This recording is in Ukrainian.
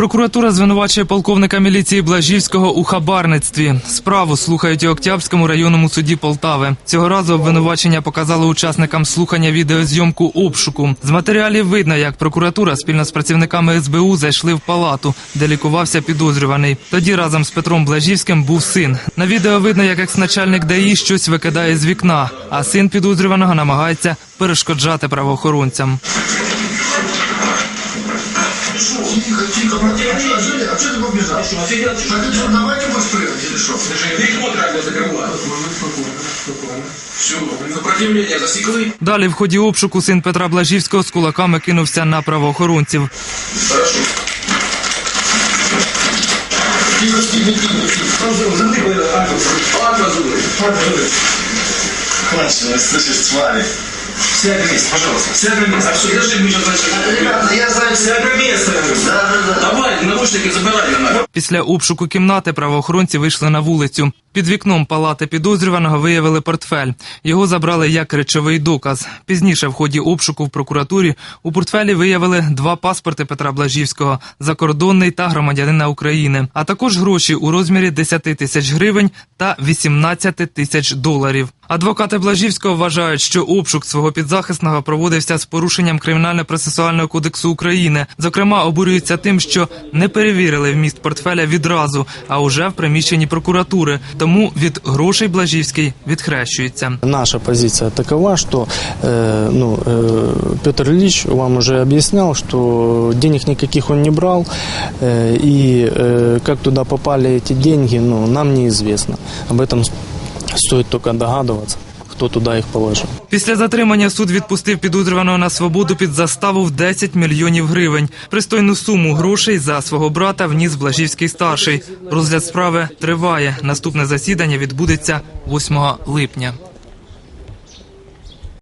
Прокуратура звинувачує полковника міліції Блажівського у хабарництві. Справу слухають у Октябрському районному суді Полтави. Цього разу обвинувачення показало учасникам слухання відеозйомку обшуку. З матеріалів видно, як прокуратура спільно з працівниками СБУ зайшли в палату, де лікувався підозрюваний. Тоді разом з Петром Блажівським був син. На відео видно, як екс-начальник ДАІ щось викидає з вікна, а син підозрюваного намагається перешкоджати правоохоронцям. Тихо, тихо, противнее. А что ты побежал? Так что, давайте пострелять или что? Вікно треба закривати. Все, сопротивлення засікли. Далі в ході обшуку син Петра Блажівського з кулаками кинувся на правоохоронців. Хорошо. Тихо, тихо, тихо. Отмазуй. Кончилось, слышишь, твари. Сядь на место, пожалуйста. Сядь на место. А что, держи, мы сейчас начнем. Ребята, я знаю. Сядь на место. Да, да, да. Давай, наручники забирай на Після обшуку кімнати правоохоронці вийшли на вулицю. Під вікном палати підозрюваного виявили портфель. Його забрали як речовий доказ. Пізніше, в ході обшуку в прокуратурі, у портфелі виявили два паспорти Петра Блажівського закордонний та громадянина України, а також гроші у розмірі 10 тисяч гривень та 18 тисяч доларів. Адвокати Блажівського вважають, що обшук свого підзахисного проводився з порушенням кримінально-процесуального кодексу України. Зокрема, обурюються тим, що не перевірили вміст портфеля відразу, а уже в приміщенні прокуратури. Тому від грошей Блажівський відхрещується. Наша позиция такова, что э, ну, э, Петр Ильич вам уже объяснял, что денег никаких он не брал, э, и э, как туда попали эти деньги, ну, нам неизвестно. Об этом с- стоит только догадываться, туди їх положив. Після затримання суд відпустив підозрюваного на свободу під заставу в 10 мільйонів гривень. Пристойну суму грошей за свого брата вніс Блажівський старший. Розгляд справи триває. Наступне засідання відбудеться 8 липня.